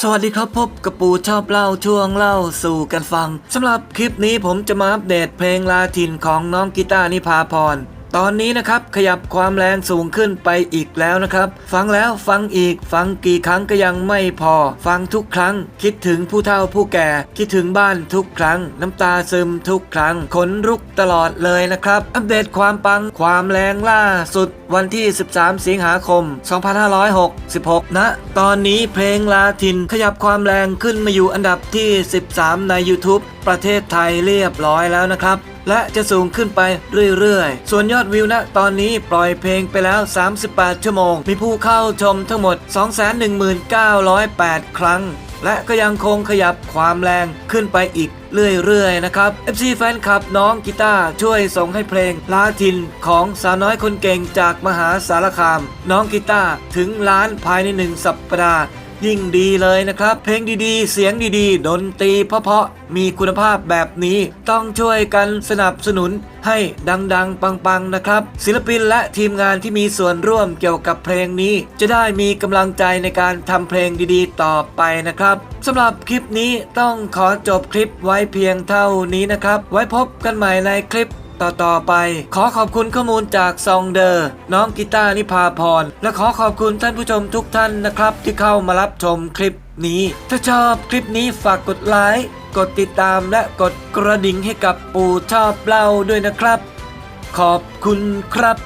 สวัสดีครับพบกับปูชอบเล่าช่วงเล่าสู่กันฟังสำหรับคลิปนี้ผมจะมาอัปเดตเพลงลาทินของน้องกีตาร์นิพาพร ตอนนี้นะครับขยับความแรงสูงขึ้นไปอีกแล้วนะครับ ฟังแล้วฟังอีกฟังกี่ครั้งก็ยังไม่พอ ฟังทุกครั้ง คิดถึงผู้เฒ่าผู้แก่ คิดถึงบ้านทุกครั้ง น้ำตาซึมทุกครั้งขนลุกตลอดเลยนะครับ อัปเดตความปังความแรงล่าสุดวันที่ 13 สิงหาคม 2566ณตอนนี้เพลงลาทินขยับความแรงขึ้นมาอยู่อันดับที่ 13 ใน YouTube ประเทศไทยเรียบร้อยแล้วนะครับ และจะสูงขึ้นไปเรื่อยๆ ส่วนยอดวิวณตอนนี้ปล่อยเพลงไปแล้ว 38 ชั่วโมง มีผู้เข้าชมทั้งหมด 219,800ครั้ง และก็ยังคงขยับความแรงขึ้นไปอีกเรื่อยๆ นะครับ FC แฟนคลับน้องกีตาร์ช่วยส่งให้เพลงลาทินของสาวน้อยคนเก่งจากมหาสารคาม น้องกีตาร์ถึงล้านภายในหนึ่งสัปดาห์ ยิ่งดีเลยนะครับ เพลงดีๆ เสียงดีๆ ดนตรีเพาะๆมีคุณภาพแบบนี้ต้องช่วยกันสนับสนุนให้ดังๆ ปังๆ นะครับ ศิลปินและทีมงานที่มีส่วนร่วมเกี่ยวกับเพลงนี้ จะได้มีกำลังใจในการทำเพลงดีๆ ต่อไปนะครับสำหรับคลิปนี้ต้องขอจบคลิปไว้เพียงเท่านี้นะครับ ไว้พบกันใหม่ในคลิป ต่อต่อไป ขอขอบคุณข้อมูลจากซองเดอร์ น้องกีตาร์นิพาพร และขอขอบคุณท่านผู้ชมทุกท่านนะครับ ที่เข้ามารับชมคลิปนี้ ถ้าชอบคลิปนี้ฝากกดไลค์กดติดตามและกดกระดิ่งให้กับปู่ชอบเล่าด้วยนะครับ ขอบคุณครับ